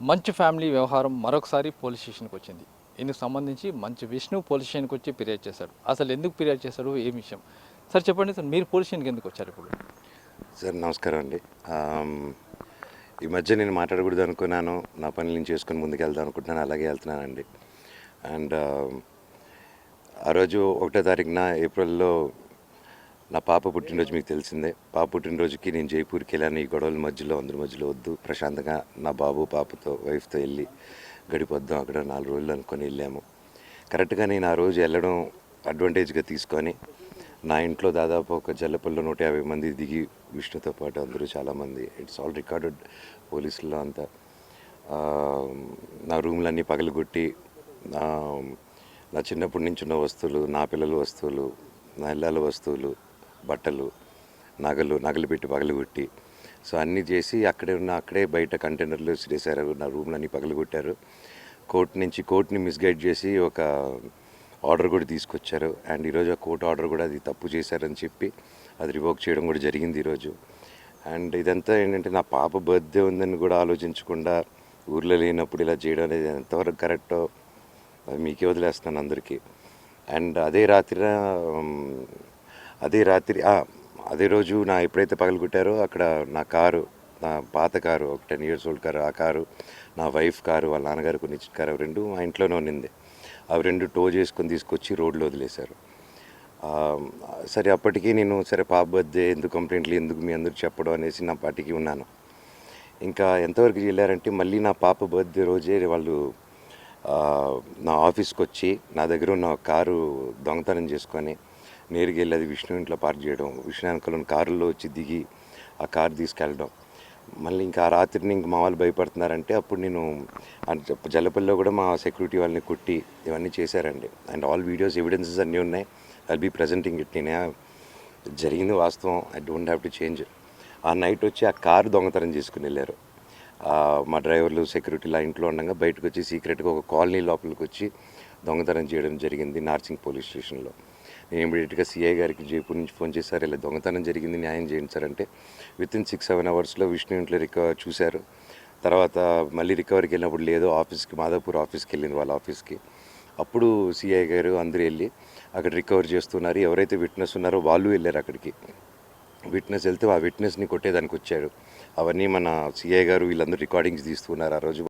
మంచు ఫ్యామిలీ వ్యవహారం మరొకసారి పోలీస్ స్టేషన్కి వచ్చింది. ఇందుకు సంబంధించి మంచు విష్ణు పోలీస్ స్టేషన్కి వచ్చి ఫిర్యాదు చేశాడు. అసలు ఎందుకు ఫిర్యాదు చేశాడు? ఏ విషయం? సార్ చెప్పండి సార్ మీరు పోలీస్ స్టేషన్కి ఎందుకు వచ్చారు ఇప్పుడు? సార్ నమస్కారం అండి. ఈ మధ్య నేను మాట్లాడకూడదు అనుకున్నాను. నా పని నేను చేసుకుని ముందుకు వెళ్దాం అనుకుంటున్నాను. అలాగే వెళ్తున్నానండి. అండ్ ఆ రోజు ఒకటో తారీఖున ఏప్రిల్లో నా పాప పుట్టినరోజు మీకు తెలిసిందే. పాప పుట్టినరోజుకి నేను జైపూర్కి వెళ్ళాను. ఈ గొడవల మధ్యలో అందరి మధ్యలో వద్దు. ప్రశాంతంగా నా బాబు పాపతో వైఫ్తో వెళ్ళి గడిపొద్దాం. అక్కడ నాలుగు రోజులు అనుకొని వెళ్ళాము. కరెక్ట్గా నేను ఆ రోజు వెళ్ళడం అడ్వాంటేజ్గా తీసుకొని నా ఇంట్లో దాదాపు ఒక జల్లపల్లిలో నూట యాభై మంది దిగి విష్ణుతో పాటు అందరూ చాలామంది. ఇట్స్ ఆల్ రికార్డెడ్ పోలీసుల్లో అంతా. నా రూమ్లన్నీ పగలగొట్టి నా నా చిన్నప్పటి నుంచి ఉన్న వస్తువులు నా పిల్లల వస్తువులు నా ఇళ్ళ వస్తువులు బట్టలు నగలు నగలు పెట్టి పగలగొట్టి. సో అన్నీ చేసి అక్కడే ఉన్న అక్కడే బయట కంటైనర్లు వేసారు నా రూమ్లన్నీ పగలగొట్టారు. కోర్ట్ నుంచి కోర్ట్ని మిస్గైడ్ చేసి ఒక ఆర్డర్ కూడా తీసుకొచ్చారు. అండ్ ఈరోజు ఆ కోర్టు ఆర్డర్ కూడా అది తప్పు చేశారని చెప్పి అది రివోక్ చేయడం కూడా జరిగింది ఈరోజు అండ్ ఇదంతా ఏంటంటే నా పాప బర్త్డే ఉందని కూడా ఆలోచించకుండా ఊర్లో లేనప్పుడు ఇలా చేయడం అనేది ఎంతవరకు కరెక్టో అది మీకే వదిలేస్తున్నాను అందరికీ. అండ్ అదే రాత్రి అదే రాత్రి అదే రోజు నా ఎప్పుడైతే పగలగొట్టారో అక్కడ నా కారు నా పాత కారు ఒక టెన్ ఇయర్స్ ఓల్డ్ కారు ఆ కారు నా వైఫ్ కారు వాళ్ళ నాన్నగారు కొన్ని ఇచ్చిన కారు అవి రెండు మా ఇంట్లోనే ఉన్నింది. అవి రెండు టో చేసుకొని తీసుకొచ్చి రోడ్లో వదిలేశారు. సరే అప్పటికి నేను సరే పాప బర్త్డే ఎందుకు కంప్లైంట్లు ఎందుకు మీ అందరూ చెప్పడం అనేసి నా పార్టీకి ఉన్నాను. ఇంకా ఎంతవరకు వెళ్ళారంటే మళ్ళీ నా పాప బర్త్డే రోజే వాళ్ళు నా ఆఫీస్కి వచ్చి నా దగ్గర ఉన్న కారు దొంగతనం చేసుకొని నేరుగా వెళ్ళి అది విష్ణు ఇంట్లో పార్క్ చేయడం విష్ణు వెనకాల కారులో వచ్చి దిగి ఆ కారు తీసుకెళ్ళడం. మళ్ళీ ఇంకా ఆ రాత్రిని ఇంక మా వాళ్ళు భయపడుతున్నారంటే అప్పుడు నేను ఆ జల్లపల్లిలో కూడా మా సెక్యూరిటీ వాళ్ళని కొట్టి ఇవన్నీ చేశారండి. అండ్ ఆల్ వీడియోస్ ఎవిడెన్సెస్ అన్నీ ఉన్నాయి. ఐ బీ ప్రజెంటింగ్ ఇట్ నేనే జరిగింది వాస్తవం. I don't have to change ఆ నైట్ వచ్చి ఆ కారు దొంగతనం చేసుకుని వెళ్ళారు. మా డ్రైవర్లు సెక్యూరిటీలు ఆ ఇంట్లో ఉండగా బయటకు వచ్చి సీక్రెట్గా ఒక కాలనీ లోపలికి వచ్చి దొంగతనం చేయడం జరిగింది నార్సింగ్ పోలీస్ స్టేషన్లో. ఇమీడియట్గా సిఐ గారికి జైపూర్ నుంచి ఫోన్ చేశారు. ఇలా దొంగతనం జరిగింది న్యాయం చేయండి సార్ అంటే విత్ ఇన్ సిక్స్ సెవెన్ అవర్స్లో విష్ణు ఇంట్లో రికవర్ చూశారు. తర్వాత మళ్ళీ రికవరీకి వెళ్ళినప్పుడు లేదో ఆఫీస్కి మాధవపూర్ ఆఫీస్కి వెళ్ళింది వాళ్ళ ఆఫీస్కి. అప్పుడు సిఐ గారు అందరూ వెళ్ళి అక్కడ రికవర్ చేస్తున్నారు. ఎవరైతే విట్నెస్ ఉన్నారో వాళ్ళు వెళ్ళారు అక్కడికి. విట్నెస్ వెళ్తే ఆ విట్నెస్ని కొట్టేదానికి వచ్చారు అవన్నీ మన సిఐ గారు వీళ్ళందరూ రికార్డింగ్స్ తీస్తున్నారు ఆ రోజు.